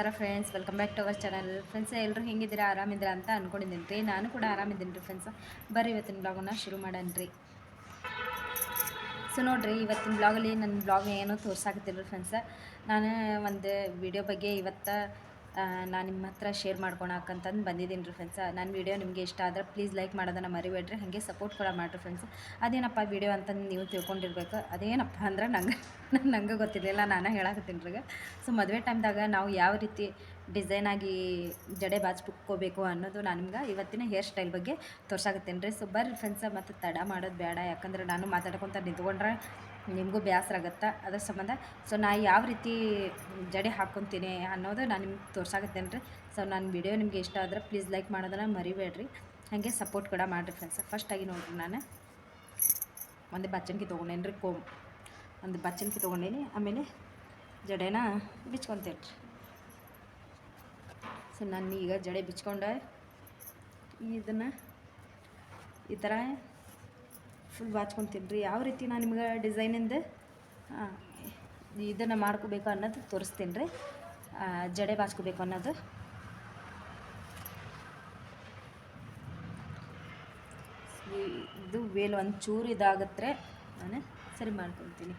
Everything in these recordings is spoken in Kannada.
ನಮಸ್ಕಾರ friends welcome back to our channel friends ಎಲ್ಲರೂ ಹೆಂಗಿದ್ದೀರಾ? ಆರಾಮಿದ್ದೀರಾ ಅಂತ ಅಂದ್ಕೊಂಡಿದ್ದೀನಿ ರೀ. ನಾನು ಕೂಡ ಆರಾಮಿದ್ದೀನಿ ರೀ ಫ್ರೆಂಡ್ಸ್ ಬರ್ರಿ, ಇವತ್ತಿನ ಬ್ಲಾಗನ್ನು ಶುರು ಮಾಡೋಣ ರೀ. ಸೊ ನೋಡಿರಿ, ಇವತ್ತಿನ ಬ್ಲಾಗಲ್ಲಿ ನನ್ನ ಬ್ಲಾಗ್ ಏನೋ ತೋರ್ಸಾಕತ್ತಿಲ್ಲ ಫ್ರೆಂಡ್ಸ್ ನಾನು ಒಂದು ವಿಡಿಯೋ ಬಗ್ಗೆ ಇವತ್ತು ನಾನು ನಿಮ್ಮ ಹತ್ರ ಶೇರ್ ಮಾಡ್ಕೊಳಕ್ಕಂತಂದು ಬಂದಿದ್ದೀನಿ ರೀ ಫ್ರೆಂಡ್ಸ್ ನನ್ನ ವಿಡಿಯೋ ನಿಮಗೆ ಇಷ್ಟ ಆದರೆ ಪ್ಲೀಸ್ ಲೈಕ್ ಮಾಡೋದನ್ನು ಮರಿಬೇಡ್ರಿ, ಹಾಗೆ ಸಪೋರ್ಟ್ ಕೂಡ ಮಾಡಿರಿ ಫ್ರೆಂಡ್ಸ್ ಅದೇನಪ್ಪ ವಿಡಿಯೋ ಅಂತಂದು ನೀವು ತಿಳ್ಕೊಂಡಿರ್ಬೇಕು. ಅದೇನಪ್ಪ ಅಂದ್ರೆ ನಂಗೆ ನಂಗೆ ಗೊತ್ತಿರಲಿಲ್ಲ, ನಾನು ಹೇಳಕತ್ತೀನಿ ರೀ ಸೊ ಮದುವೆ ಟೈಮ್ದಾಗ ನಾವು ಯಾವ ರೀತಿ ಡಿಸೈನಾಗಿ ಜಡೆ ಬಾಚ್ಕೋಬೇಕು ಅನ್ನೋದು ನಾನು ನಿಮ್ಗೆ ಇವತ್ತಿನ ಹೇರ್ ಸ್ಟೈಲ್ ಬಗ್ಗೆ ತೋರ್ಸಾಕತ್ತೀನಿ ರೀ. ಸೊ ಬರ್ರಿ ಫ್ರೆಂಡ್ಸ ಮತ್ತು ತಡ ಮಾಡೋದು ಬೇಡ ಯಾಕಂದ್ರೆ ನಾನು ಮಾತಾಡ್ಕೊತ ನಿಂತ್ಕೊಂಡ್ರೆ ನಿಮಗೂ ಬೇಸರ ಆಗುತ್ತೆ? ಅದ್ರ ಸಂಬಂಧ. ಸೊ ನಾ ಯಾವ ರೀತಿ ಜಡೆ ಹಾಕ್ಕೊತೀನಿ ಅನ್ನೋದು ನಾನು ನಿಮ್ಗೆ ತೋರ್ಸಾಕತ್ತೇನೆ ರೀ ಸೊ ನನ್ನ ವಿಡಿಯೋ ನಿಮಗೆ ಇಷ್ಟ ಆದರೆ ಪ್ಲೀಸ್ ಲೈಕ್ ಮಾಡೋದನ್ನು ಮರಿಬೇಡ್ರಿ. ಹಾಗೆ ಸಪೋರ್ಟ್ ಕೂಡ ಮಾಡಿರಿ ಫ್ರೆಂಡ್ಸ್ ಫಸ್ಟಾಗಿ ನೋಡಿರಿ ನಾನು. ಒಂದು ಬಚ್ಚನ್ಕಿ ತೊಗೊಂಡೇನಿ ರೀ ಕೋಮ್. ಒಂದು ಬಚ್ಚನ್ಕಿ ತೊಗೊಂಡೇನಿ. ಆಮೇಲೆ ಜಡೆನ ಬಿಚ್ಕೊತೇನೆ ರೀ ಸೊ ನಾನು ಈಗ ಜಡೆ ಬಿಚ್ಕೊಂಡೆ. ಇದನ್ನು ಈ ಥರ ಫುಲ್ ಬಾಚ್ಕೊತೀನಿ ರೀ. ಯಾವ ರೀತಿ ನಾನು ನಿಮ್ಗೆ ಡಿಸೈನಿಂದ ಇದನ್ನು ಮಾಡ್ಕೋಬೇಕು ಅನ್ನೋದು ತೋರಿಸ್ತೀನಿ ರೀ. ಜಡೆ ಬಾಚ್ಕೋಬೇಕು ಅನ್ನೋದು. ಇದು ವೇಲ್ ಒಂದು ಚೂರು ಇದಾಗತ್ತೆ ನಾನು ಸರಿ ಮಾಡ್ಕೊತೀನಿ.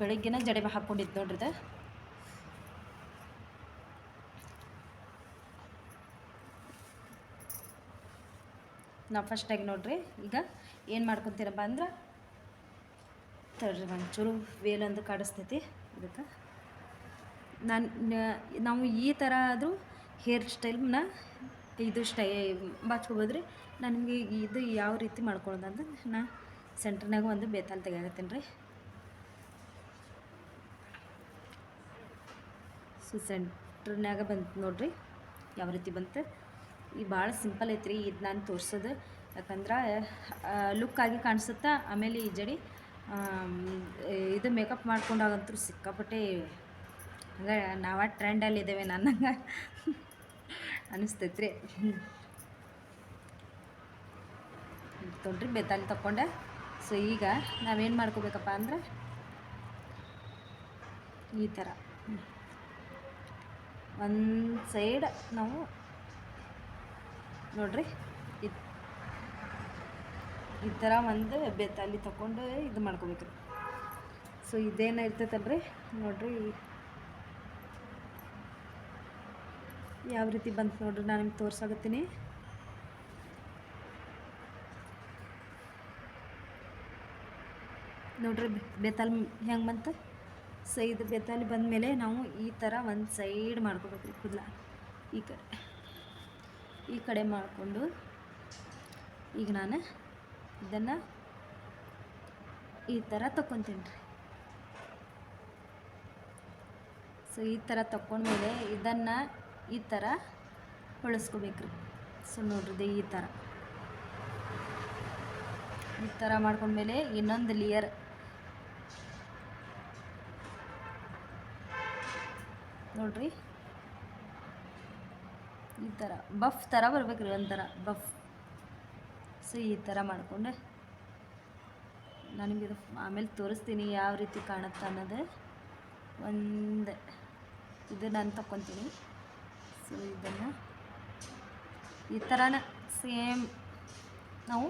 ಬೆಳಗ್ಗೆನ ಜಡೆ ಹಾಕ್ಕೊಂಡಿದ್ದು ನೋಡ್ರಿ ನಾವು ಫಸ್ಟಾಗಿ ನೋಡ್ರಿ. ಈಗ ಏನು ಮಾಡ್ಕೊತೀರಪ್ಪ ಅಂದ್ರೆ ತಡ್ರಿ ಒಂಚೂರು ವೇಲೊಂದು ಕಾಡಿಸ್ತೈತಿ. ಇದಕ್ಕೆ ನಾನು ನಾವು ಈ ಥರ ಆದರೂ ಹೇರ್ ಸ್ಟೈಲ್ನ ಇದು ಸ್ಟೈ ಬಾಚ್ಕೊಬೋದ್ರಿ. ರೀ ನಾನು ನಿಮಗೆ ಇದು ಯಾವ ರೀತಿ ಮಾಡ್ಕೊಳ್ಳೋದಂದ್ರೆ ನಾ ಸೆಂಟ್ರ್ನಾಗ ಒಂದು ಬೇತಾಲ್ ತೆಗಿಯಾಕತ್ತೀನಿ ರೀ ಸೊ ಸೆಂಟ್ರ್ನಾಗ ಬಂತು ನೋಡ್ರಿ. ಯಾವ ರೀತಿ ಬಂತು? ಈ ಭಾಳ ಸಿಂಪಲ್ ಐತ್ರಿ. ಇದು ನಾನು ತೋರ್ಸೋದು. ಯಾಕಂದ್ರೆ ಆಗಿ ಕಾಣಿಸುತ್ತಾ, ಆಮೇಲೆ ಈ ಜಡಿ ಇದು ಮೇಕಪ್ ಮಾಡ್ಕೊಂಡಾಗಂತೂ ಸಿಕ್ಕಾಪಟ್ಟೆ ಹಂಗೆ ನಾವ ಟ್ರೆಂಡಲ್ಲಿ ಇದ್ದೇವೆ ನನಗೆ ಅನಿಸ್ತೈತ್ರಿ. ತೊಡ್ರಿ ಬೆತ್ತಲ್ಲಿ ತಗೊಂಡೆ ಸೊ ಈಗ ನಾವೇನು ಮಾಡ್ಕೋಬೇಕಪ್ಪ ಅಂದ್ರೆ, ಈ ಥರ ಒಂದು ಸೈಡ್ ನಾವು ನೋಡ್ರಿ. ಈ ಥರ ಒಂದು ಬೇತಾಲಿ ತಗೊಂಡು ಇದು ಮಾಡ್ಕೋಬೇಕ್ರಿ ಸೊ ಇದೇನು ಇರ್ತೈತಲ್ರಿ ನೋಡಿರಿ. ಯಾವ ರೀತಿ ಬಂತು ನೋಡ್ರಿ? ನಾನು ನಿಮ್ಗೆ ತೋರ್ಸಾಗತ್ತೀನಿ ನೋಡ್ರಿ, ಬೆತ್ತಲ್ ಹೆಂಗೆ ಬಂತು? ಸೊ ಇದು ಬೇತಾಲಿ ಬಂದಮೇಲೆ ನಾವು ಈ ಥರ ಒಂದು ಸೈಡ್ ಮಾಡ್ಕೋಬೇಕು ಕೂದಲ. ಈ ಕಡೆ. ಈ ಕಡೆ ಮಾಡಿಕೊಂಡು ಈಗ ನಾನು ಇದನ್ನು ಈ ಥರ ತೊಕೊತೀನಿ ರೀ. ಸೊ ಈ ಥರ ತಗೊಂಡ್ಮೇಲೆ ಇದನ್ನು ಈ ಥರ ಹೊಳಿಸ್ಕೋಬೇಕ್ರಿ ಸೊ ನೋಡ್ರಿ ಈ ಥರ ಈ ಥರ ಮಾಡ್ಕೊಂಡ್ಮೇಲೆ ಇನ್ನೊಂದು ಲೇಯರ್ ನೋಡ್ರಿ. ಈ ಥರ ಬಫ್ ಥರ ಬರ್ಬೇಕ್ರಿ ಒಂಥರ. ಬಫ್ ಸೊ, ಈ ಥರ ಮಾಡಿಕೊಂಡೆ. ನನಗಿದು ಆಮೇಲೆ ತೋರಿಸ್ತೀನಿ ಯಾವ ರೀತಿ ಕಾಣುತ್ತೆ ಅನ್ನೋದು. ಒಂದು, ಇದು ನಾನು ತಗೊತೀನಿ ಸೊ, ಇದನ್ನು ಈ ಥರನ ಸೇಮ್ ನಾವು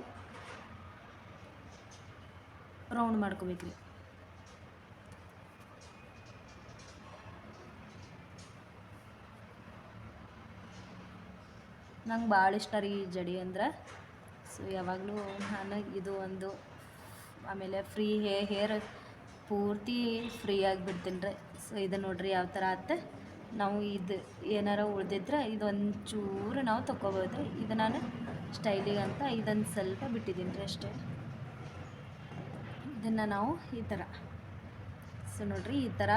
ರೌಂಡ್ ಮಾಡ್ಕೋಬೇಕ್ರಿ. ನಂಗೆ ಭಾಳ ಇಷ್ಟ ರೀ ಜಡಿ ಅಂದ್ರೆ. ಸೊ, ಯಾವಾಗಲೂ ನಾನು ಇದು ಒಂದು, ಆಮೇಲೆ ಫ್ರೀ ಹೇ, ಹೇರ್ ಪೂರ್ತಿ ಫ್ರೀ ಆಗಿಬಿಡ್ತೀನಿ ರೀ. ಸೊ, ಇದು ನೋಡ್ರಿ ಯಾವ ಥರ ಆತ. ನಾವು ಇದು ಏನಾರ ಉಳ್ದಿದ್ರೆ ಇದೊಂದು ಚೂರು ನಾವು ತೊಗೋಬೋದು ಇದು ನಾನು ಸ್ಟೈಲಿಗೆ ಅಂತ ಇದೊಂದು ಸ್ವಲ್ಪ ಬಿಟ್ಟಿದ್ದೀನಿ ರೀ ಅಷ್ಟೇ. ಇದನ್ನು ನಾವು ಈ ಥರ ಸೊ, ನೋಡ್ರಿ ಈ ಥರ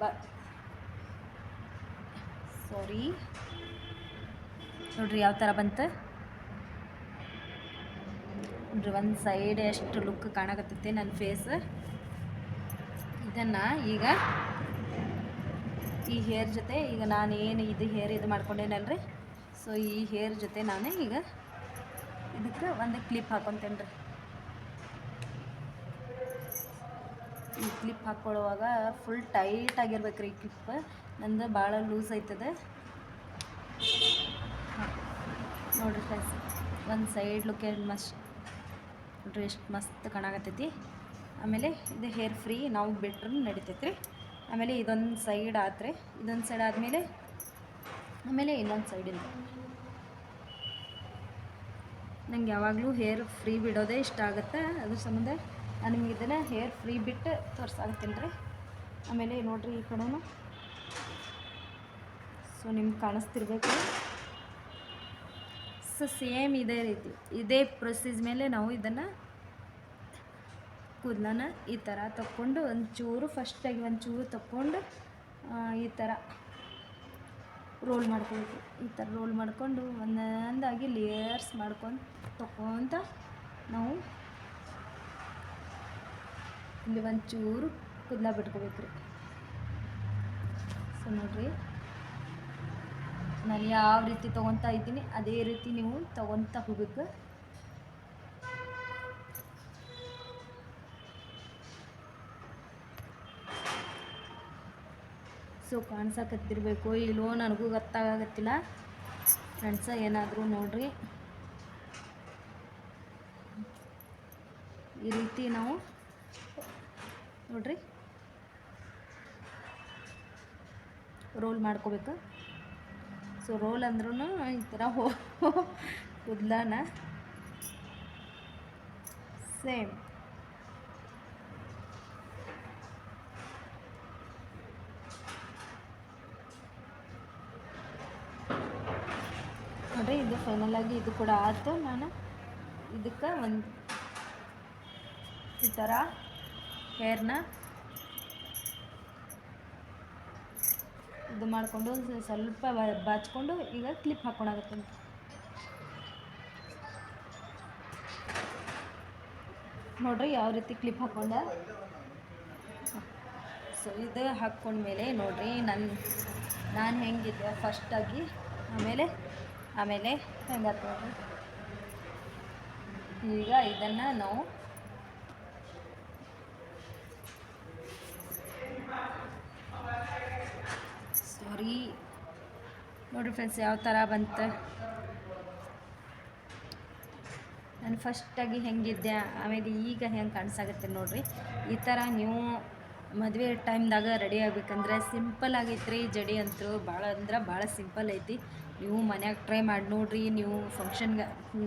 ಬ ಸಾರಿ ನೋಡ್ರಿ ಯಾವ ಥರ ಬಂತು. ಒಂದು ಸೈಡ್ ಎಷ್ಟು ಲುಕ್ ಕಾಣಕತ್ತೈತಿ ನನ್ನ ಫೇಸ್ ಇದನ್ನು ಈಗ ಈ ಹೇರ್ ಜೊತೆ ಈಗ ನಾನು ಏನು ಇದು ಹೇರ್ ಇದು ಮಾಡ್ಕೊಂಡೇನಲ್ರಿ? ಸೊ ಈ ಹೇರ್ ಜೊತೆ ನಾನು ಈಗ ಇದಕ್ಕೆ ಒಂದು ಕ್ಲಿಪ್ ಹಾಕೊತೇನೆ ಈ ಕ್ಲಿಪ್ ಹಾಕ್ಕೊಳ್ಳುವಾಗ ಫುಲ್ ಟೈಟ್ ಆಗಿರ್ಬೇಕು ರೀ ಕ್ಲಿಪ್ ನಂದು ಭಾಳ ಲೂಸ್ ಆಯ್ತದೆ ನೋಡಿರಿ ಫ್ರೆಂಡ್ಸ್ ಒಂದು ಸೈಡ್ ಲುಕ್ ಮಸ್ಟ್ ನೋಡ್ರಿ ಎಷ್ಟು ಮಸ್ತ್ ಕಾಣಾಕತ್ತೈತಿ ಆಮೇಲೆ ಇದು ಹೇರ್ ಫ್ರೀ ನಾವು ಬಿಟ್ರೂ ನಡಿತೈತೆ ರೀ ಆಮೇಲೆ ಇದೊಂದು ಸೈಡ್ ಆತ್ರಿ. ಇದೊಂದು ಸೈಡ್ ಆದಮೇಲೆ ಆಮೇಲೆ ಇನ್ನೊಂದು ಸೈಡಿಂದ ನಂಗೆ ಯಾವಾಗಲೂ ಹೇರ್ ಫ್ರೀ ಬಿಡೋದೇ ಇಷ್ಟ ಆಗುತ್ತೆ. ಅದ್ರ ಸಂಬಂಧ ನಾನು ನಿಮ್ಗೆ ಇದನ್ನು ಹೇರ್ ಫ್ರೀ ಬಿಟ್ಟು ತೋರ್ಸಾಕತ್ತೀನಿ ರೀ. ಆಮೇಲೆ ನೋಡಿರಿ ಈ ಕಡೆನೂ. ಸೊ ನಿಮ್ಗೆ ಕಾಣಿಸ್ತಿರ್ಬೇಕು. ಸೊ ಸೇಮ್ ಇದೇ ರೀತಿ. ಇದೇ ಪ್ರೊಸೀಸ್ ಮೇಲೆ ನಾವು ಇದನ್ನು ಕೂದಲನ್ನ ಈ ಥರ ತಕ್ಕೊಂಡು ಒಂಚೂರು ಫಸ್ಟಾಗಿ ಒಂಚೂರು ತಕ್ಕೊಂಡು ಈ ಥರ ರೋಲ್ ಮಾಡ್ಕೊಬೇಕು ಈ ಥರ ರೋಲ್ ಮಾಡಿಕೊಂಡು ಒಂದೊಂದಾಗಿ ಲೇಯರ್ಸ್ ಮಾಡ್ಕೊಂಡು ತಕ್ಕೊತ ನಾವು ಇಲ್ಲಿ ಒಂಚೂರು ಕೂದಲ ಬಿಟ್ಕೋಬೇಕು ರೀ ಸೊ ನೋಡ್ರಿ. ನಾನು ಯಾವ ರೀತಿ ತೊಗೊತಾ ಇದ್ದೀನಿ, ಅದೇ ರೀತಿ ನೀವು ತೊಗೊತಾ ಹೋಗ್ಬೇಕು. ಸೊ, ಕಾಣ್ಸಕತ್ತಿರ್ಬೇಕು. ಇಲ್ವೋ ನನಗೂ ಗೊತ್ತಾಗತ್ತಿಲ್ಲ ಫ್ರೆಂಡ್ಸ, ಏನಾದರೂ ನೋಡ್ರಿ. ಈ ರೀತಿ ನಾವು ನೋಡ್ರಿ. ರೋಲ್ ಮಾಡ್ಕೋಬೇಕು. ಸೊ ರೋಲ್ ಅಂದ್ರೂ ಈ ಥರ ಹೋ ಕುದ್ಲಾನ. ಸೇಮ್ ನೋಡ್ರಿ, ಇದು ಫೈನಲ್ ಆಗಿ ಇದು ಕೂಡ ಆಯ್ತು. ನಾನು ಇದಕ್ಕೆ ಒಂದು ಈ ಥರ ಹೇರ್ನ ಇದು ಮಾಡಿಕೊಂಡು ಸ್ವಲ್ಪ ಬಾಚ್ಕೊಂಡು ಈಗ ಕ್ಲಿಪ್ ಹಾಕೊಂಡಾಗುತ್ತೆ ನೋಡ್ರಿ ಯಾವ ರೀತಿ ಕ್ಲಿಪ್ ಹಾಕ್ಕೊಂಡೆ ಸೊ ಇದು ಹಾಕ್ಕೊಂಡ್ಮೇಲೆ ನೋಡ್ರಿ ನನ್ನ ನಾನು ಹೆಂಗಿದ್ದೆ ಫಸ್ಟಾಗಿ ಆಮೇಲೆ ಆಮೇಲೆ ಹೆಂಗಾಗ್ತದೆ ಈಗ ಇದನ್ನು ನಾವು ಸಾರಿ ನೋಡ್ರಿ ಫ್ರೆಂಡ್ಸ್ ಯಾವ ಥರ ಬಂತು? ನಾನು ಫಸ್ಟಾಗಿ ಹೆಂಗಿದ್ದೆ, ಆಮೇಲೆ ಈಗ ಹೆಂಗೆ ಕಾಣಿಸಾಗತ್ತೆ ನೋಡಿರಿ. ಈ ಥರ ನೀವು ಮದುವೆ ಟೈಮ್ದಾಗ ರೆಡಿ ಆಗ್ಬೇಕಂದ್ರೆ ಸಿಂಪಲ್ ಆಗೈತೆ ರೀ ಜಡಿ ಅಂತೂ ಭಾಳ ಅಂದ್ರೆ ಭಾಳ ಸಿಂಪಲ್ ಐತಿ. ನೀವು ಮನ್ಯಾಗ ಟ್ರೈ ಮಾಡಿ ನೋಡ್ರಿ, ನೀವು ಫಂಕ್ಷನ್ಗೆ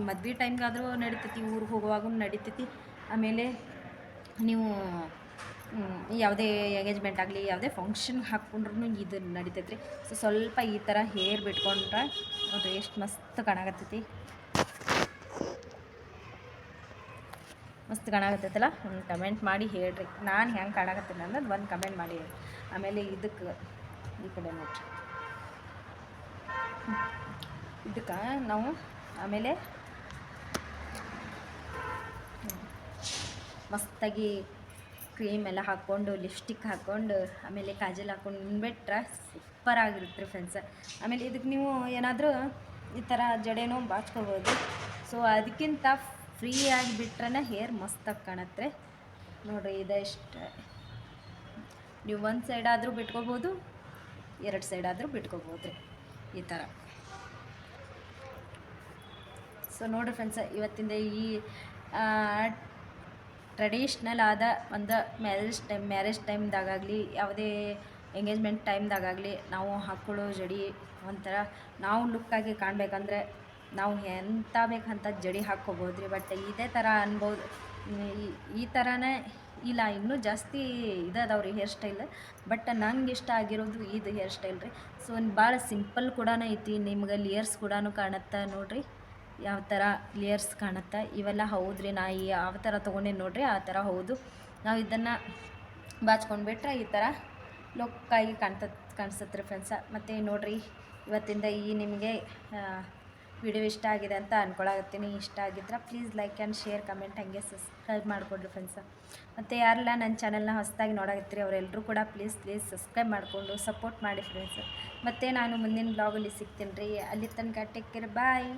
ಮದುವೆ ಟೈಮ್ಗಾದರೂ ನಡಿತೈತಿ, ಊರಿಗೆ ಹೋಗುವಾಗೂ ನಡಿತೈತಿ. ಆಮೇಲೆ ನೀವು ಯಾವುದೇ ಎಂಗೇಜ್ಮೆಂಟ್ ಆಗಲಿ, ಯಾವುದೇ ಫಂಕ್ಷನ್ ಹಾಕ್ಕೊಂಡ್ರು ಇದು ನಡಿತೈತೆ ರೀ ಸೊ ಸ್ವಲ್ಪ ಈ ಥರ ಹೇರ್ ಬಿಟ್ಕೊಂಡ್ರೆ ನೋಡ್ರಿ ಎಷ್ಟು ಮಸ್ತ್ ಕಾಣಾಕತ್ತೈತಿ. ಮಸ್ತ್ ಕಾಣಾಕತ್ತೈತಲ್ಲ? ಒಂದು ಕಮೆಂಟ್ ಮಾಡಿ ಹೇಳ್ರಿ. ನಾನು ಹೆಂಗೆ ಕಾಣಾಕತ್ತೀನಿ ಅನ್ನೋದು ಒಂದು ಕಮೆಂಟ್ ಮಾಡಿ ಆಮೇಲೆ ಇದಕ್ಕೆ ಈ ಕಡೆ ನೋಡ್ರಿ. ಇದಕ್ಕೆ ನಾವು ಆಮೇಲೆ ಮಸ್ತಾಗಿ ಕ್ರೀಮ್ ಎಲ್ಲ ಹಾಕ್ಕೊಂಡು, ಲಿಪ್ಸ್ಟಿಕ್ ಹಾಕ್ಕೊಂಡು, ಆಮೇಲೆ ಕಾಜಲ್ ಹಾಕ್ಕೊಂಡು ನಿಂಬಿಟ್ರೆ ಸೂಪರ್ ಆಗಿರುತ್ತೆ ರೀ ಫ್ರೆಂಡ್ಸ ಆಮೇಲೆ ಇದಕ್ಕೆ ನೀವು ಏನಾದರೂ ಈ ಥರ ಜಡೆನೂ ಬಾಚ್ಕೋಬೋದು. ಸೊ ಅದಕ್ಕಿಂತ ಫ್ರೀಯಾಗಿ ಬಿಟ್ರೆ ಹೇರ್ ಮಸ್ತಾಗಿ ಕಾಣತ್ತೆ. ನೋಡಿರಿ ಇದೆಷ್ಟು ನೀವು ಒಂದು ಸೈಡ್ ಆದರೂ ಬಿಟ್ಕೋಬೋದು, ಎರಡು ಸೈಡ್ ಆದರೂ ಬಿಟ್ಕೋಬೋದು ರೀ ಈ ಥರ ಸೊ ನೋಡಿರಿ ಫ್ರೆಂಡ್ಸ ಇವತ್ತಿಂದ ಈ ಟ್ರೆಡಿಷ್ನಲ್ ಆದ ಒಂದು ಮ್ಯಾರೇಜ್ ಟೈಮ್ ಮ್ಯಾರೇಜ್ ಟೈಮ್ದಾಗಲಿ ಯಾವುದೇ ಎಂಗೇಜ್ಮೆಂಟ್ ಟೈಮ್ದಾಗಲಿ ನಾವು ಹಾಕ್ಕೊಳ್ಳೋ ಜಡಿ ಒಂಥರ, ನಾವು ಲುಕ್ಕಾಗಿ ಕಾಣಬೇಕಂದ್ರೆ ನಾವು ಎಂಥ ಬೇಕಂತ ಜಡಿ ಹಾಕ್ಕೋಬೋದು ರೀ ಬಟ್ ಇದೇ ಥರ ಅನ್ಬೋದು. ಈ- ಈ ಥರನೇ ಇಲ್ಲ, ಇನ್ನೂ ಜಾಸ್ತಿ ಇದದಾವ ರೀ ಹೇರ್ ಸ್ಟೈಲ್ ಬಟ್ ನಂಗೆ ಇಷ್ಟ ಆಗಿರೋದು ಇದು ಹೇರ್ ಸ್ಟೈಲ್ ರೀ. ಸೊ ಭಾಳ ಸಿಂಪಲ್ ಕೂಡ ಐತಿ, ನಿಮ್ಗೆ ಲಿಯರ್ಸ್ ಕೂಡ ಕಾಣುತ್ತೆ ನೋಡ್ರಿ. ಯಾವ ಥರ ಲೇಯರ್ಸ್ ಕಾಣುತ್ತೆ? ಇವೆಲ್ಲ ಹೌದ್ರಿ? ನಾ ಈ ಯಾವ ಥರ ತೊಗೊಂಡೆ ನೋಡ್ರಿ, ಆ ಥರ ಹೌದು. ನಾವು ಇದನ್ನು ಬಾಚ್ಕೊಂಡು ಬಿಟ್ರೆ ಈ ಥರ ಲುಕ್ಕಾಗಿ ಕಾಣ್ತ ಕಾಣಿಸುತ್ತೆ ರೀ ಫ್ರೆಂಡ್ಸ ಮತ್ತು ನೋಡಿರಿ, ಇವತ್ತಿಂದ ಈ ನಿಮಗೆ ವಿಡಿಯೋ ಇಷ್ಟ ಆಗಿದೆ ಅಂತ ಅಂದ್ಕೊಳಕತ್ತೀನಿ ಇಷ್ಟ ಆಗಿದ್ರೆ please like and share comment ಹಾಗೆ ಸಬ್ಸ್ಕ್ರೈಬ್ ಮಾಡಿಕೊಡ್ರಿ ಫ್ರೆಂಡ್ಸ ಮತ್ತು ಯಾರೆಲ್ಲ ನನ್ನ ಚಾನಲ್ನ ಹೊಸದಾಗಿ ನೋಡಾಗತ್ತೀರಿ ಅವರೆಲ್ಲರೂ ಕೂಡ ಪ್ಲೀಸ್ ಪ್ಲೀಸ್ ಸಬ್ಸ್ಕ್ರೈಬ್ ಮಾಡಿಕೊಂಡು ಸಪೋರ್ಟ್ ಮಾಡಿ ಫ್ರೆಂಡ್ಸ್ ಮತ್ತು ನಾನು ಮುಂದಿನ ಬ್ಲಾಗಲ್ಲಿ ಸಿಗ್ತೀನಿ ರೀ. ಅಲ್ಲಿ ತನಕ ಟೇಕ್ ಕೇರ್ ಬಾಯ್